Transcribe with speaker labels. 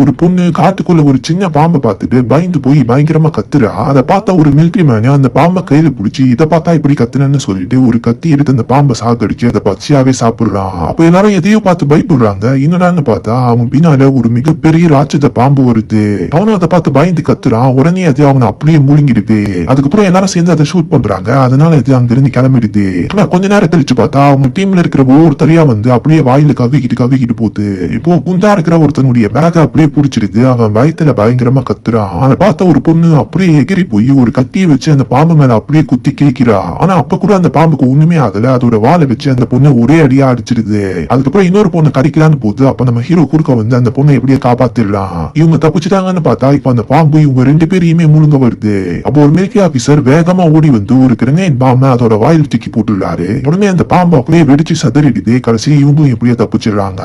Speaker 1: ஒரு பொண்ணு காட்டுக்குள்ள ஒரு சின்ன பாம்பை பார்த்துட்டு பயந்து போய் பயங்கரமா கத்துறா. அதை பார்த்தா ஒரு மிலிட்ரி மேனே அந்த பாம்பை கையில பிடிச்சி இதை பார்த்தா இப்படி கத்துனன்னு சொல்லிட்டு ஒரு கத்தி எடுத்து அந்த பாம்பை சாகடிச்சு அதை பச்சையாவே சாப்பிடுறான் அப்ப எல்லாரும் எதையோ பார்த்து பயப்படுறாங்க. என்னடான்னு பார்த்தா அவன் பின்னால ஒரு மிகப்பெரிய ராட்சத பாம்பு வருது. அவனும் அதை பார்த்து பயந்து கத்துறான். உடனே அது அவனை அப்படியே மூழ்கிடுது அதுக்கப்புறம் எல்லாரும் சேர்ந்து அதை ஷூட் பண்றாங்க. அதனால இது அங்கிருந்து கிளம்பிடுது. ஆனா கொஞ்ச நேரம் கழிச்சு பார்த்தா அவங்க டீம்ல இருக்கிற ஒவ்வொருத்தரையா வந்து அப்படியே வாயில கவிக்கிட்டு கவிக்கிட்டு போகுது. இப்போ குண்டா இருக்கிற ஒருத்தனுடைய பேக அப்படியே பிடிச்சிடுது அவன் பயத்துல பயங்கரமா கத்துறான் அதை பார்த்த ஒரு பொண்ணு அப்படியே எகிரி போய் ஒரு கத்தியை வச்சு அந்த பாம்பு மேல அப்படியே குத்தி கிழிக்கிறா. ஆனா அப்ப கூட அந்த பாம்புக்கு ஒண்ணுமே ஆகல. அதோட வாழை வச்சு அந்த பொண்ணு ஒரே அடியா அடிச்சிருது. அதுக்கப்புறம் இன்னொரு பொண்ணு கடிக்கலான்னு போகுது அப்ப நம்ம ஹீரோ குறுக்க வந்து அந்த பொண்ணை எப்படியே காப்பாத்திடலாம். இவங்க தப்பிச்சிட்டாங்கன்னு பார்த்தா இப்ப அந்த பாம்பு இவங்க ரெண்டு பேரையுமே முழுங்க வருது. அப்போ ஒரு மிலிட்டரி ஆபீசர் வேகமா ஓடி வந்து ஒரு கிரனேட் பாம்பு அதோட வாயில் தூக்கி போட்டுள்ளாரு உடனே அந்த பாம்பு அப்படியே வெடிச்சு சதறிடுது. கடைசி இவங்களும் எப்படியே தப்பிச்சிடுறாங்க.